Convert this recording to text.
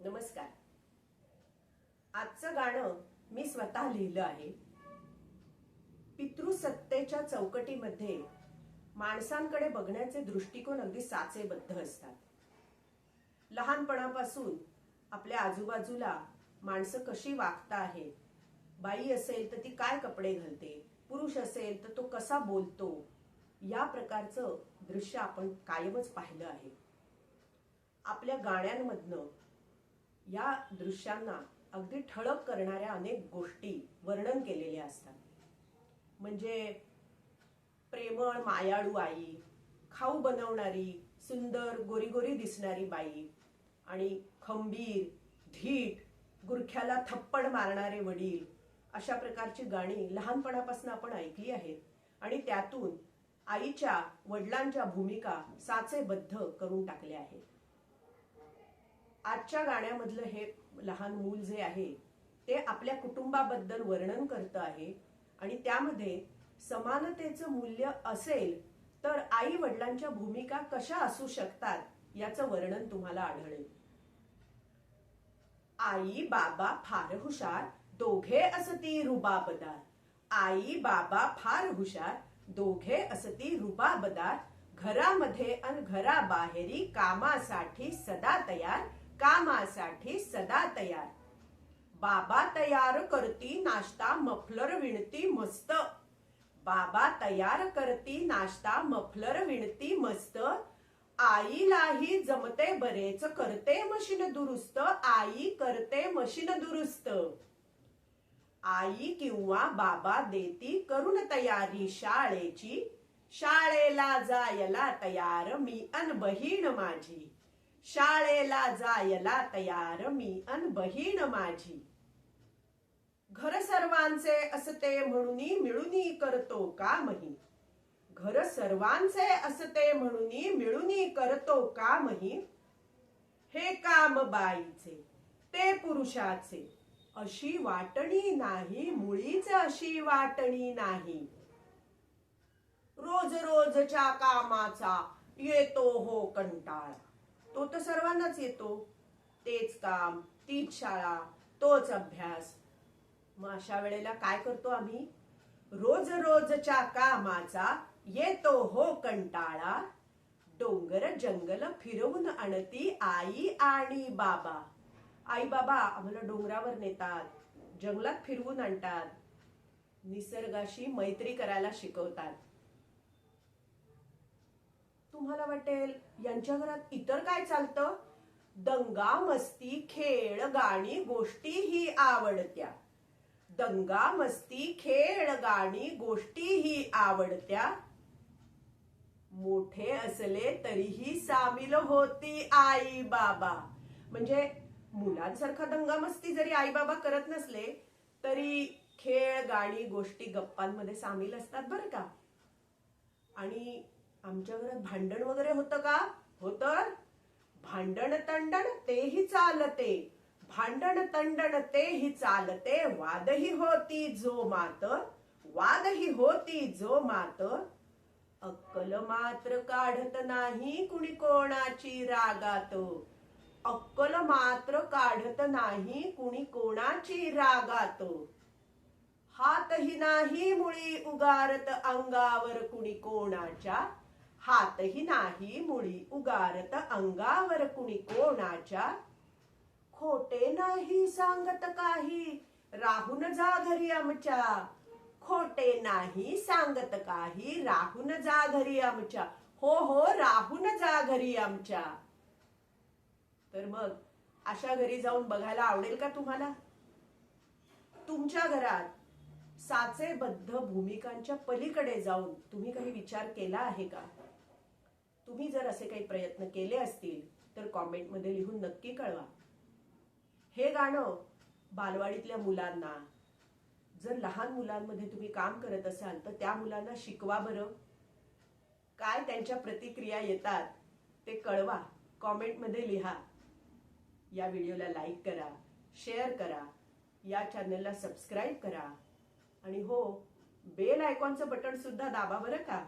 नमस्कार. आजचं गाणं मी स्वतः लिहिलं आहे. पितृसत्तेच्या चौकटीमध्ये माणसांकडे बघण्याचे दृष्टिकोन अगदी साचेबद्ध असतात. लहानपणापासून आपल्या आजूबाजूला माणसं कशी वागता आहेत बाई असेल तर ती काय कपडे घालते पुरुष असेल तर तो कसा बोलतो या प्रकारचं दृश्य आपण कायमच पाहिलं आहे. आपल्या गाण्यांमधनं या दृश्यांना अगदी ठळक करणाऱ्या अनेक गोष्टी वर्णन केलेल्या असतात. म्हणजे प्रेमळ मायाळू आई खाऊ बनवणारी सुंदर गोरीगोरी दिसणारी बाई आणि खंबीर धीट गुरख्याला थप्पड मारणारे वडील अशा प्रकारची गाणी लहानपणापासून आपण ऐकली आहेत आणि त्यातून आईच्या वडिलांच्या भूमिका साचेबद्ध करून टाकल्या आहेत. आजच्या गाण्यामधलं हे लहान मूल जे आहे ते आपल्या कुटुंबाबद्दल वर्णन करत आहे आणि त्यामध्ये समानतेचं मूल्य असेल तर आई वडिलांच्या भूमिका कशा असू शकतात याचं वर्णन तुम्हाला आढळेल. आई बाबा फार हुशार दोघे असती रुबाबदार. आई बाबा फार हुशार दोघे असती रुबाबदार. घरामध्ये अन घराबाहेरी कामासाठी सदा तयार. कामासाठी सदा तयार. बाबा तयार करती नाश्ता मफलर विणती मस्त. बाबा तयार करती नाश्ता मफलर विणती मस्त. आईलाही जमते बरेच करते मशीन दुरुस्त. आई करते मशीन दुरुस्त. आई किंवा बाबा देती करून तयारी शाळेची. शाळेला जायला तयार मी अन बहीण माझी. शाळेला जायला तयार मी अन बहीण माझी. घर सर्वांचे असते म्हणून मिळूनी करतो कामही. घर सर्वांचे असते म्हणून मिळून करतो कामही. हे काम बाईचे ते पुरुषाचे. अशी वाटणी नाही मुळीच अशी वाटणी नाही. रोज रोजच्या कामाचा येतो हो कंटाळा. तो तर सर्वांनाच येतो. तेच काम तीच शाळा तोच अभ्यास. मग अशा वेळेला काय करतो आम्ही? रोज रोजच्या कामाचा येतो हो कंटाळा. डोंगर जंगल फिरवून आणती आई आणि बाबा. आई बाबा आम्हाला डोंगरावर नेतात जंगलात फिरवून आणतात. निसर्गाशी मैत्री करायला शिकवतात. तुम्हाला वाटेल? यांच्या घरात इतर काय चालतं? दंगा मस्ती खेळ गाणी गोष्टी ही आवडत्या. दंगा मस्ती खेळ गाणी गोष्टी ही आवडत्या. मोठे असले तरीही सामील होती आई बाबा म्हणजे मुलांसारखा दंगा मस्ती जरी आई बाबा करत नसले तरी खेळ गाणी गोष्टी गप्पांमध्ये सामील असतात बरं का? आणि आमच्या घरात भांडण वगैरे होतं का? होतं भांडण तंडण तेही चालते. भांडण तंडण तेही चालते. वादही होती जो मात वादही होती जो मात. अक्कल मात्र काढत नाही कुणी कोणाची रागात. अक्कल मात्र काढत नाही कुणी कोणाची रागात. हातही नाही मुळी उगारत अंगावर कुणी कोणाच्या. हातही नाही मुळी उगारत अंगावर कुणी कोणाच्या? खोटे नाही सांगत काही राहून जा घरी आमच्या. खोटे नाही सांगत काही राहून जा घरी आमच्या. हो हो राहून जा घरी आमच्या. तर मग अशा घरी जाऊन बघायला आवडेल का तुम्हाला? तुमच्या घरात साचेबद्ध भूमिकांच्या पलीकडे जाऊन तुम्ही काही विचार केला आहे का? तुम्ही जर असे काही प्रयत्न केले असतील तर कॉमेंटमध्ये लिहून नक्की कळवा. हे गाणं बालवाडीतल्या मुलांना जर लहान मुलांमध्ये तुम्ही काम करत असाल तर त्या मुलांना शिकवा बरं. काय त्यांच्या प्रतिक्रिया येतात ते कळवा. कॉमेंटमध्ये लिहा. या व्हिडिओला लाईक करा शेअर करा या चॅनलला सबस्क्राईब करा. आणि हो बेल आयकॉनचं बटन सुद्धा दाबा बरं का?